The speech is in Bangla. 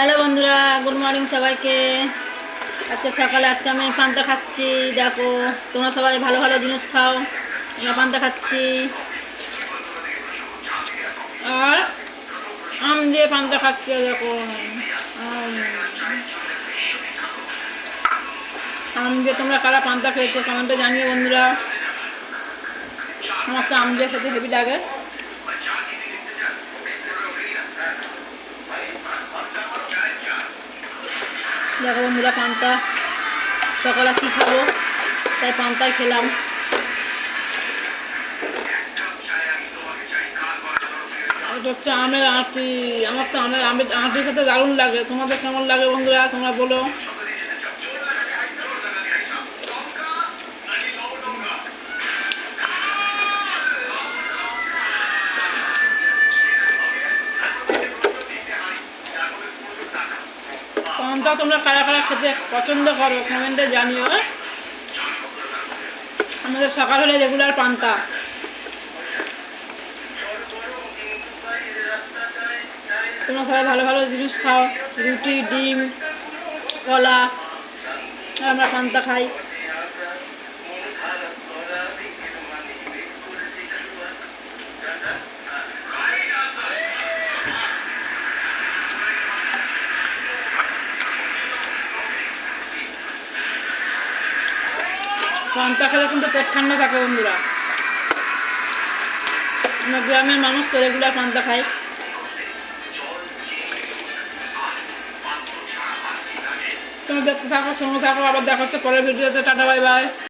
হ্যালো বন্ধুরা, গুড মর্নিং সবাইকে। আজকে সকালে, আজকে আমি পান্তা খাচ্ছি, দেখো, তোমরা সবাই ভালো ভালো জিনিস খাও, আমরা পান্তা খাচ্ছি। আর আম দিয়ে পান্তা খাচ্ছি দেখো, আম। দিয়ে তোমরা কারা পান্তা খেয়েছো কমেন্টে জানিয়ে বন্ধুরা। আমার তো আম দিয়ে খেতে হেভি লাগে। দেখো বন্ধুরা পান্তা, সকালে কী খাব? তাই পান্তাই খেলাম। হচ্ছে আমের আঁটি। আমার তো আমের আমের আঁটি সাথে দারুণ লাগে। তোমাদের কেমন লাগে বন্ধুরা? তোমরা বলো। পান্তা তোমরা কারা কারা খেতে পছন্দ করো কমেন্টে জানিও হ্যাঁ? আমাদের সকাল হলে রেগুলার পান্তা তোমরা সবাই ভালো ভালো জিনিস খাও, রুটি, ডিম, কলা, আমরা পান্তা খাই পান্তা খেলে কিন্তু পেট ঠান্ডা থাকে বন্ধুরা। গ্রামের মানুষ তো রেগুলার পান্তা খায় তুমি দেখতে থাকো, সঙ্গে থাকো, আবার দেখা হচ্ছে পরের ভিডিওতে। Tata, bye bye.